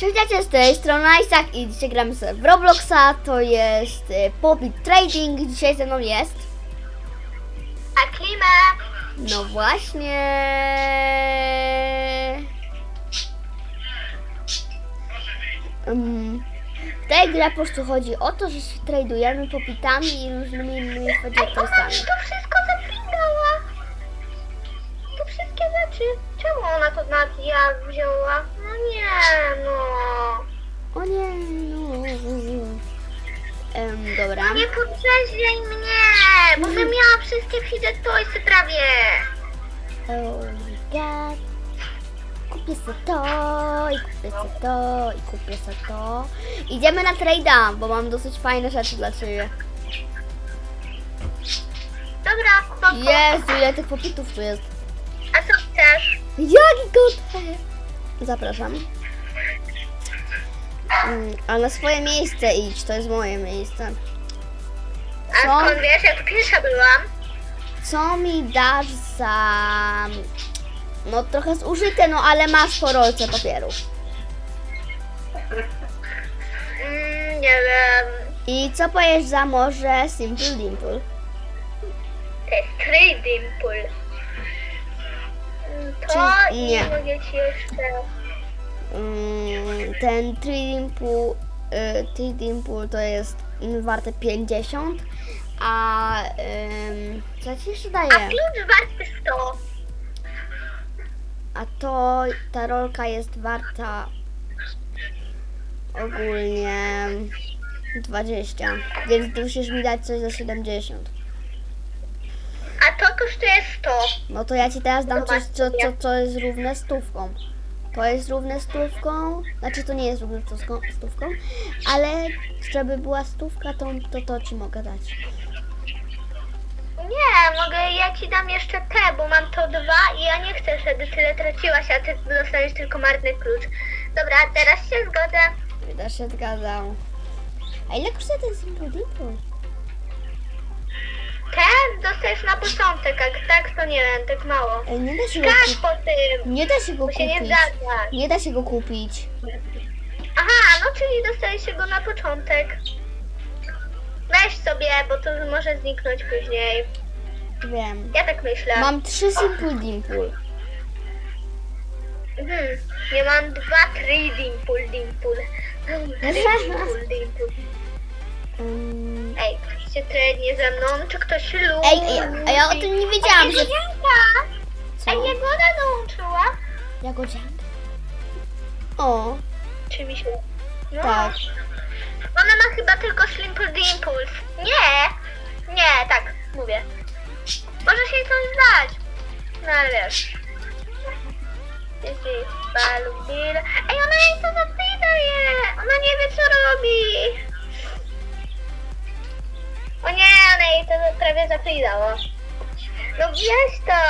Cześć, z tej strony Isaac i dzisiaj gramy sobie w Robloxa, to jest y, Poppy Trading, dzisiaj ze mną jest, A klima? no właśnie, um, w tej grze po prostu chodzi o to, że się tradujemy popitami i różnymi innymi mi to wszystko zapindała. To wszystkie rzeczy. Czemu ona to na ja wzięła? No nie, no. O nie, no, um, dobra, Nie podrzeźniaj mnie, bo bym miała wszystkie Fidget Toysy prawie. oh my god. Kupię sobie to i kupię sobie to i kupię sobie to. Idziemy na trade'a, bo mam dosyć fajne rzeczy dla Ciebie. Dobra, spoko. Jezu, ile tych popitów tu jest. A co chcesz? Jaki kot! Zapraszam. Mm, A na swoje miejsce idź, to jest moje miejsce. A Co? skąd wiesz, ja tu pierwsza byłam? Co mi dasz za... No trochę zużyte, no ale masz po rolce papierów. Mm, nie wiem. I co powiesz za może Simple Dimple? To jest Trading Mm, To Czy- i nie. mogę ci jeszcze... Mm, ten Trading Pool, y, Trading Pool to jest mm, warte 50, a ym, co ci jeszcze daje? A klucz warty 100. A to ta rolka jest warta ogólnie 20, więc musisz mi dać coś za 70. A to kosztuje 100. No to ja ci teraz dam coś, co, co, co jest równe stówką. To jest równe stówką, znaczy to nie jest równe stówką, stówką ale żeby była stówka, to, to to ci mogę dać. Nie, mogę, ja ci dam jeszcze te, bo mam to dwa i ja nie chcę, żeby tyle traciłaś, a ty dostaniesz tylko marny klucz. Dobra, teraz się zgodzę. Też się zgadzam. A ile kosztuje ten Simple Dimple? Te dostajesz na początek, a tak to nie wiem, tak mało. Ej, nie da się go kupić. po tym, Nie da się go bo się nie kupić. zgadzasz. Nie da się go kupić. Aha, no czyli dostajesz go na początek. Weź sobie, bo to może zniknąć później. Wiem. Ja tak myślę. Mam trzy Simple Dimple. Mhm. Ja mam dwa trading pool, dimpool. Dimpool, dimpool. Um, Ej, się trenuje ze mną, czy ktoś lubi? Ej, ej, a ja o tym nie wiedziałam, że... Co? Ej, Jagoda dołączyła? Jagodzianka? O, Czy mi się... No. tak. Ona ma chyba tylko Simple Dimples. Nie! Nie, tak, mówię. Może się coś zdać. No ale wiesz. Jeśli. Ej, ona jej to zapidaje! Ona nie wie co robi! Ona jej to prawie zapidało. No weź to!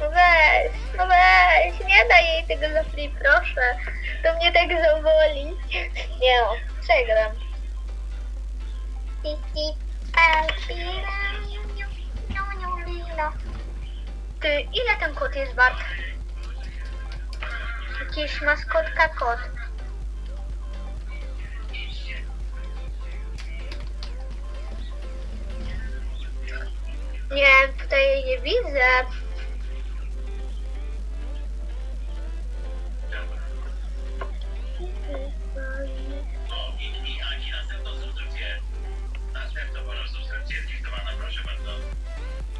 No weź, no weź, nie daj jej tego za free, proszę. To mnie tak zawoli. Nie no, przegram. Ty, ile ten kot jest wart? Jakiś maskotka kot. Nie, tutaj jej nie widzę.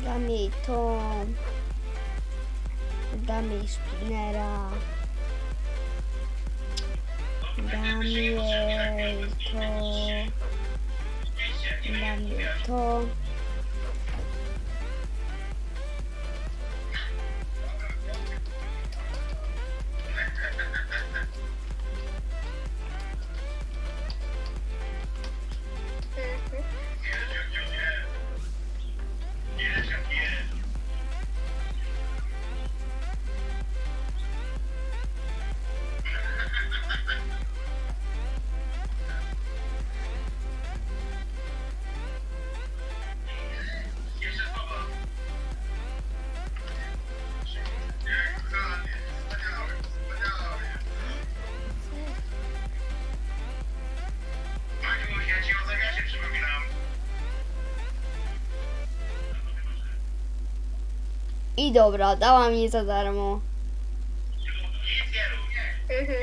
Dam jej to. Dam jej spinera. Dam jej to. Dam jej to. I dobra, dała mi za darmo. Mhm.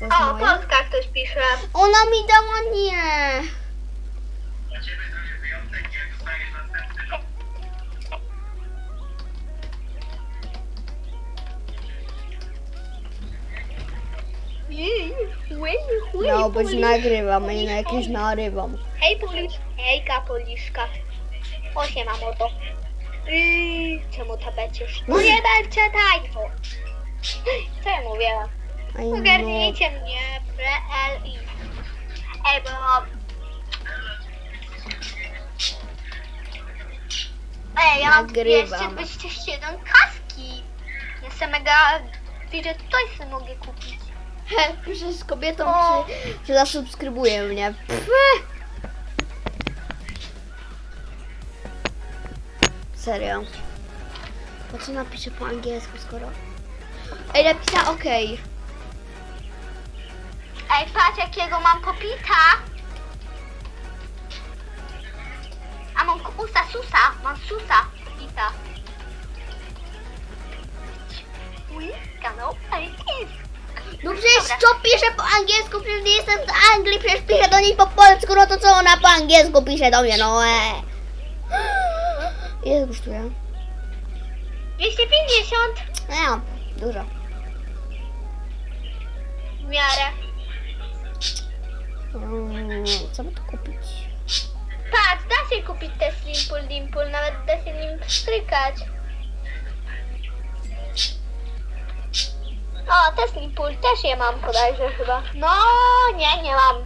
To O, moje? Polska ktoś pisze. Ona mi dała nie. No, być nagrywam, a nie na jakieś narywam. Hej Polisz, hejka Poliszka. O się mam o to. Yy, czemu to będziesz? No nie będzie tajfo. Co ja mówiłam? No. Ogarnijcie mnie, PLI. Ej, bo... Ej, ja mam Nagrywam. 227 kaski. Mega... Widzę, coś sobie mogę kupić. He, piszę z kobietą, O. czy, że zasubskrybuje mnie. Pff. Serio. Po co napiszę po angielsku, skoro... Ej, napisała okej. Ej, patrz jakiego mam popita. A mam usa susa, mam susa popita. Mój kanał jest. No przecież Dobra. co pisze po angielsku? Przecież nie jestem z Anglii, przecież piszę do niej po polsku, no to co ona po angielsku pisze do mnie, no e. Ile kosztuje? 250 No, dużo. w miarę. Mm, co by tu kupić? Patrz, da się kupić te Slimpool Dimple, nawet da się nim strykać. O, te Slimpool też je mam bodajże chyba. No, nie, nie mam.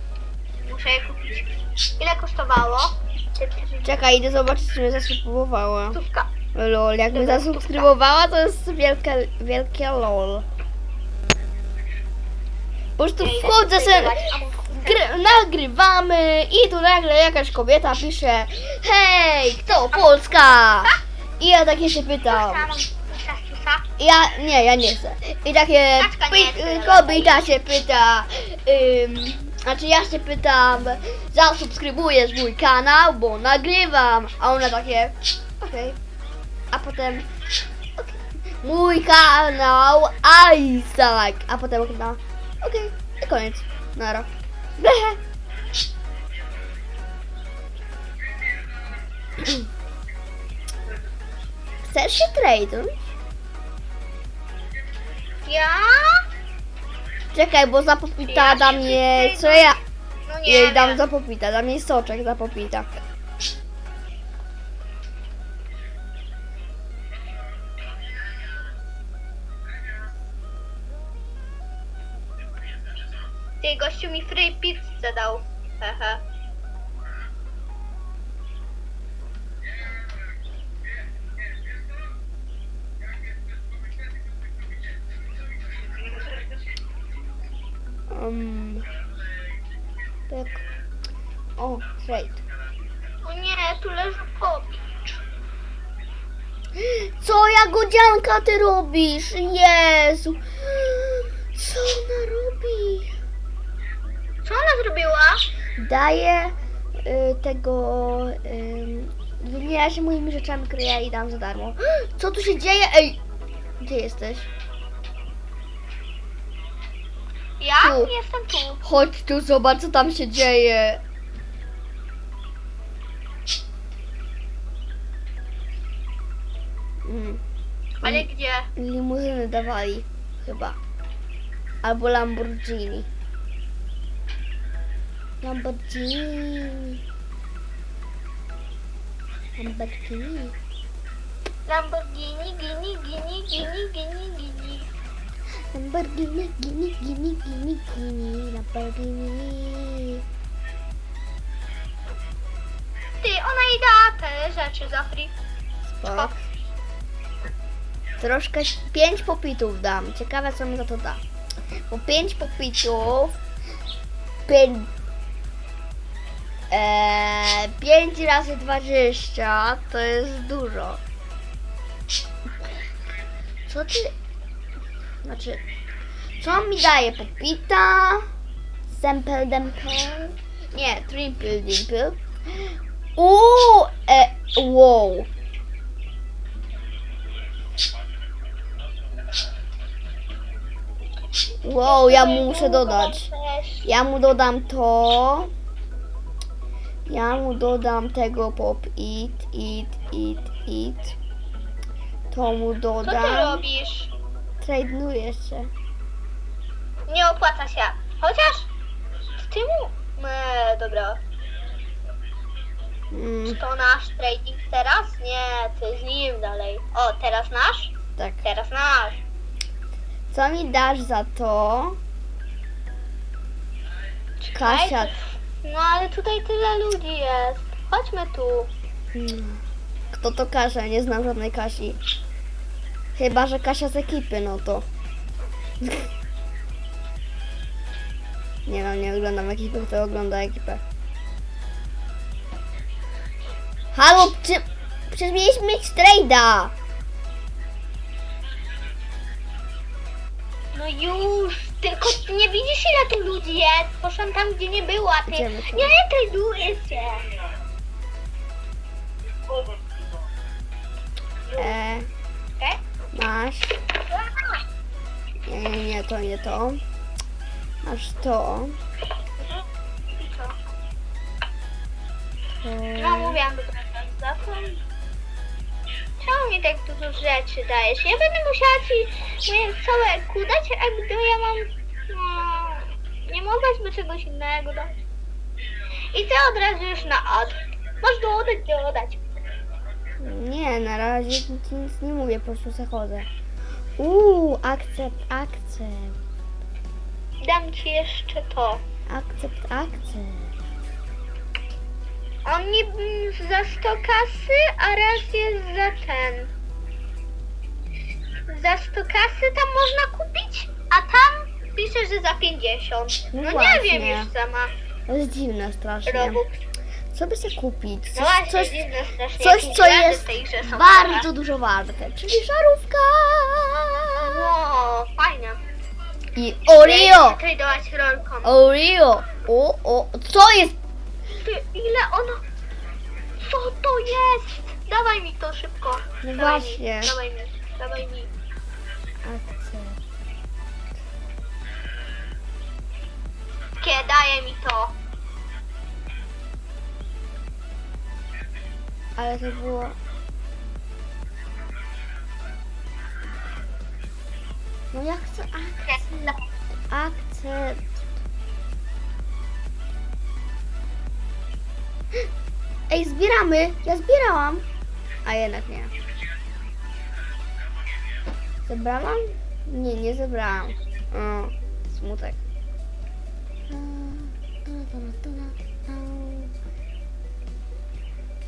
Muszę je kupić. Ile kosztowało? Czekaj, idę zobaczyć, czy mnie zasubskrybowała. Lol, jak mnie zasubskrybowała, to jest wielkie, wielkie lol. Po prostu wchodzę sobie, gry, nagrywamy i tu nagle jakaś kobieta pisze Hej, kto? Polska! I ja takie się pytam. Ja, nie, ja nie chcę. I takie py, jest, kobieta się pyta, ym, znaczy ja się pytam, zasubskrybujesz mój kanał, bo nagrywam. A ona takie, okej. A potem, okej. mój kanał Isaac. A potem ona, okej, i koniec. Nara. Chcesz się trade'nąć? Ja? Czekaj, bo za popita Ja da się mnie, tutaj co ja No nie jej dam wiem. za popita, da mnie soczek za popita. Ty gościu mi free pizzę dał. Jagodzianka ty robisz? Jezu. Co ona robi? Co ona zrobiła? Daje y, tego. Y, wymienia się moimi rzeczami, które ja jej dam za darmo. Co tu się dzieje? Ej! Gdzie jesteś? Ja? Tu. Jestem tu. Chodź tu, zobacz co tam się dzieje. Limuzyny dawali chyba. Albo Lamborghini. Lamborghini. Lamborghini. Lamborghini, gini, gini, gini, gini, gini. Lamborghini, gini, gini, gini, gini, Lamborghini. Ty, ona jej da te rzeczy za free. Spoko. Troszkę, pięć popitów dam. Ciekawe co mi za to da. Bo pięć popitów, pięć, eee, pięć razy dwadzieścia to jest dużo. Co ty, znaczy, co mi daje? Popita, Sempel Dempel, nie, Triple Dimple. Uuu, e, wow. Wow, ja mu muszę dodać. Ja mu dodam to. Ja mu dodam tego pop it, it, it, it. To mu Co ty dodam. robisz? Tradenuję się. Nie opłaca się. Chociaż z tyłu... Eee, dobra. Mm, To nasz trading teraz? Nie, ty z nim dalej. O, teraz nasz? tak. Teraz nasz. Co mi dasz za to? Kasia. No ale tutaj tyle ludzi jest. Chodźmy tu. Mm. Kto to Kasia? Nie znam żadnej Kasi. Chyba, że Kasia z ekipy, no to. Nie no, nie oglądam ekipy, kto ogląda ekipę. Halo, czy... Przecież mieliśmy mieć trade'a! No już, tylko nie widzisz ile tu ludzi jest? Poszłam tam, gdzie nie było, a ty... Idziemy tu. Nie, nie traduję się. E, Okej? masz. Nie, nie, nie, to nie to. Masz to. I co? to. No mówiłam za to... Czemu mi tak dużo rzeczy dajesz? Ja będę musiała ci moje całe kół dać, a gdy ja mam... No, nie mogłaś by czegoś innego dać. I ty od razu już na od. Masz dodać, dodać. Nie, na razie nic, nic nie mówię, po prostu zachodzę. Uuu, akcept, akcept, Dam ci jeszcze to. akcept, akcept. On niby za 100 kasy, a raz jest za ten. Za 100 kasy tam można kupić, a tam pisze, że za 50. No No, nie wiem już sama. To jest dziwne strasznie. Robux. Co by sobie kupić? No Coś, właśnie, coś, dziwne strasznie. coś co jest bardzo dużo warte, czyli żarówka Wow, fajne. i Oreo. Oreo. O, o, co jest? Ty, ile ono... Co to jest? Dawaj mi to szybko. No dawaj właśnie. Mi, dawaj mi, dawaj mi. Akcept. Kie, daje mi to. Ale to było... No ja chcę akcept. Akcept. Ej, zbieramy. Ja zbierałam. A jednak nie. Zebrałam? Nie, nie zebrałam. O, smutek.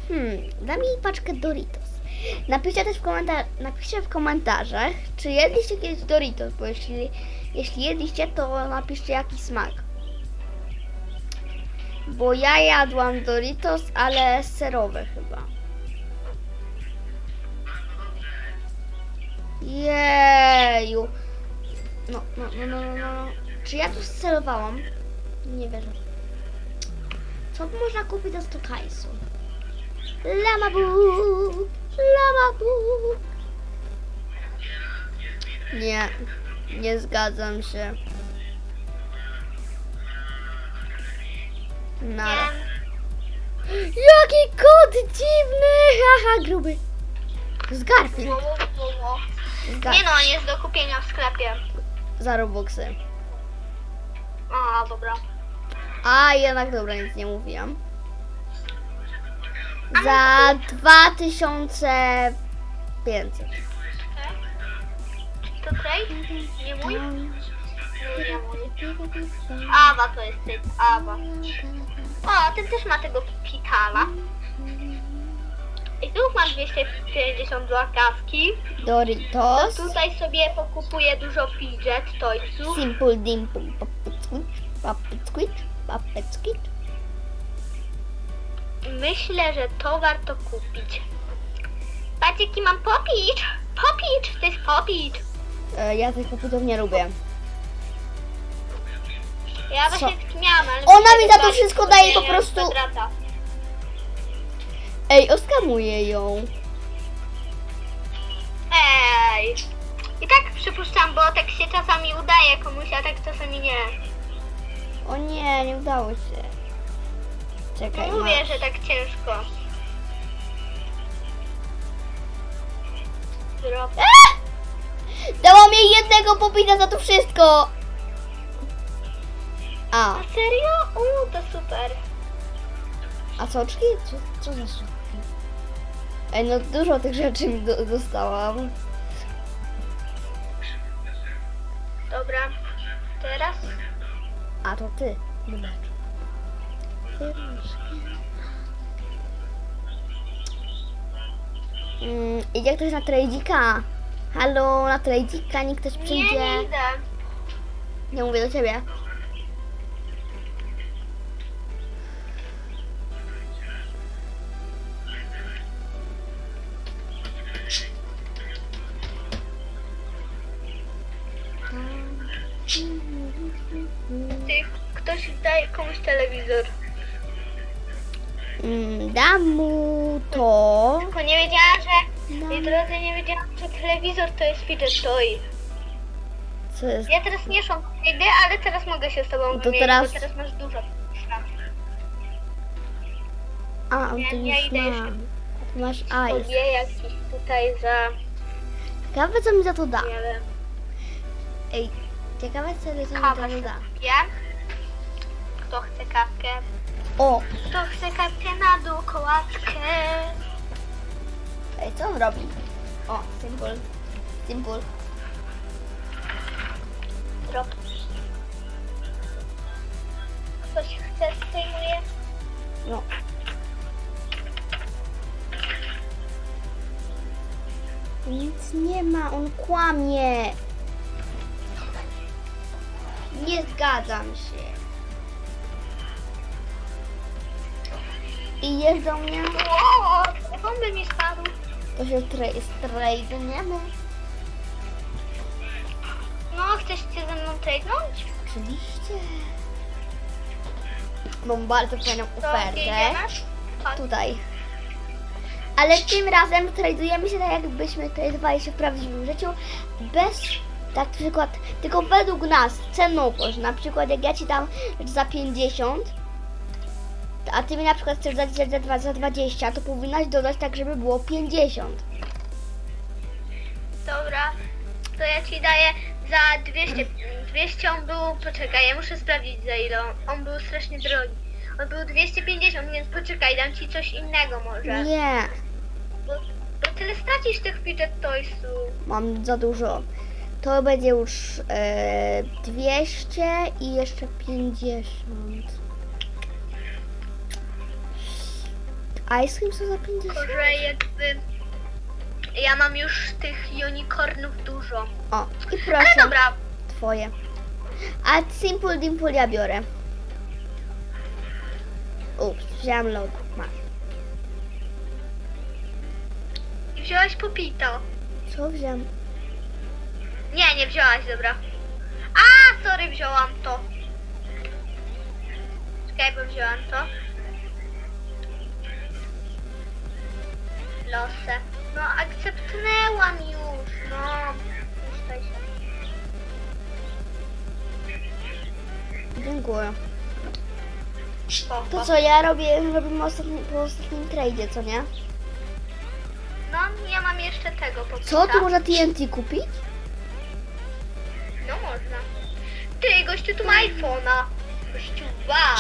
Hmm, dam jej paczkę Doritos. Napiszcie też w, komentar- napiszcie w komentarzach, czy jedliście kiedyś Doritos, bo jeśli, jeśli jedliście, to napiszcie jaki smak. Bo ja jadłam Doritos, ale serowe chyba. Jeju. No, no, no, no, no, no. Czy ja tu scelowałam? Nie wierzę. Co można kupić za 100 kajsu? Lama Bóg, Lama Bóg. Nie, nie zgadzam się. No. Nie. Jaki kot dziwny! Haha, gruby. Jest Garfield. Nie no, on jest do kupienia w sklepie. Za Robuxy. A, dobra. A, jednak dobra, nic nie mówiłam. Za 2500. To trade? Nie mój? Awa to jest ty, Awa. O, ten też ma tego pitala. I tu mam 250 złotawki. Doritos. Tutaj sobie pokupuję dużo fidget toysów. Simple Dimple. Puppet Squitch. Puppet Squitch. Myślę, że to warto kupić. Patrz jaki mam popicz! Popicz! To jest popicz! E, ja tych poputów nie lubię. Ja właśnie miałam, ale... Ona mi za to wszystko daje po prostu-. Ej, oskamuję ją. Ej. I tak przypuszczam, bo tak się czasami udaje komuś, a tak czasami nie. O nie, nie udało się. Czekaj, Mówię, masz. że tak ciężko. Drop. Dałam jej jednego popita za to wszystko. A, A serio? Uuu, to super. a soczki? Co, co za soczki? Ej, no dużo tych rzeczy mi do, dostałam. Dobra. Teraz? A to ty. Wybacz. Mm, idzie ktoś na trejdzika? Halo, na trejdzika, nikt ktoś Nie, przyjdzie? nie idę. Nie mówię do ciebie. Ktoś daje komuś telewizor. Mm, dam mu to. Tylko nie wiedziałam, że... Dam, Moi drodzy, nie wiedziałam, że telewizor to jest fidget toy. co jest? Ja teraz nie szłam nigdy, ale teraz mogę się z tobą To wymienić, teraz- bo teraz masz dużo. A, on tu ja już idę jeszcze. mam. Ty Masz ice. Sobie jakiś tutaj za... Ciekawe co mi za to da. nie wiem... Ej, ciekawe co mi za to sobie da. piję. Kto chce kawkę? O, Kto chce kawkę na dół, kołatkę? ej, co on robi? O, symbol. Symbol. Drop. Ktoś chce, zdejmuje? No. Nic nie ma, on kłamie. Nie zgadzam się. I jest do mnie, Ło, telefon by mi spadł. to się tra- strajdniemy. No, chcesz się ze mną tradenąć? Oczywiście. Mam bardzo fajną ofertę. Tutaj. Ale tym razem tradujemy się tak, jakbyśmy tradowali się w prawdziwym życiu, bez, tak przykład, tylko według nas, cenowość. Na przykład jak ja Ci dam za 50, a Ty mi na przykład chcesz dać za, za, za 20, to powinnaś dodać tak, żeby było 50. Dobra, to ja ci daję za 200. 200 on był, poczekaj, ja muszę sprawdzić za ile on, on był strasznie drogi. On był 250, więc poczekaj, dam ci coś innego może. Nie, Bo, bo tyle stracisz tych fidget toysów. mam za dużo. To będzie już e, 200 i jeszcze 50. Ice cream są za 50? Tylko, że jakby ja mam już tych unicornów dużo. O, i Ale proszę, dobra, twoje. A Simple Dimple ja biorę. Ups, wziąłem lod. Masz. wziąłaś popito. Co wziąłem? Nie, nie wzięłaś, dobra. A, sorry, wzięłam to. Czekaj, bo wzięłam to. Losę. No, akceptnęłam już, no. Dziękuję. Spoko. To co, ja robię, robimy ostatni, po ostatnim tradzie, co nie? No, ja mam jeszcze tego popita. Co, tu można TNT kupić? No, można. Ty, gościu, tu ma iPhone'a. Gościu, ba.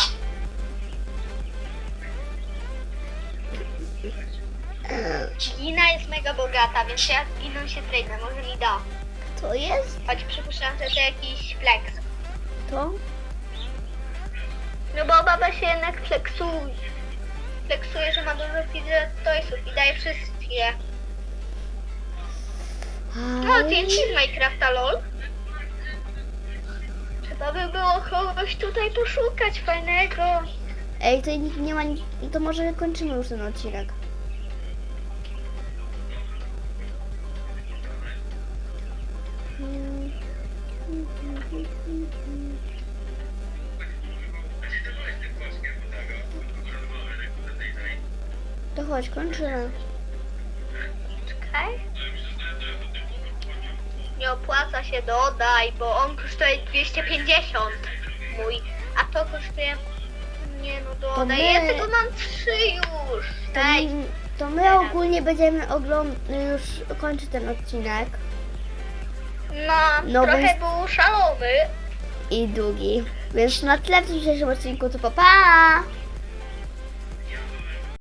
Gina jest mega bogata, więc ja z Giną się tradenę, może mi da. To jest? Choć przypuszczam, że to jakiś flex. To? No bo baba się jednak flexuje. Flexuje, że ma dużo fidget toysów i daje wszystkie. No, TNT z Minecrafta, lol. Trzeba by było kogoś tutaj poszukać fajnego. Ej, tutaj nikt nie ma nic, to może kończymy już ten odcinek. To chodź, kończymy. Czekaj. Nie opłaca się dodaj, bo on kosztuje 250 mój, a to kosztuje... Nie no dodaj, my- ja tego mam trzy już. To Daj. my, to my ogólnie będziemy oglądać, już kończyć ten odcinek. No, No, trochę więc- był szalony. i długi. Więc na tle w dzisiejszym odcinku to pa pa!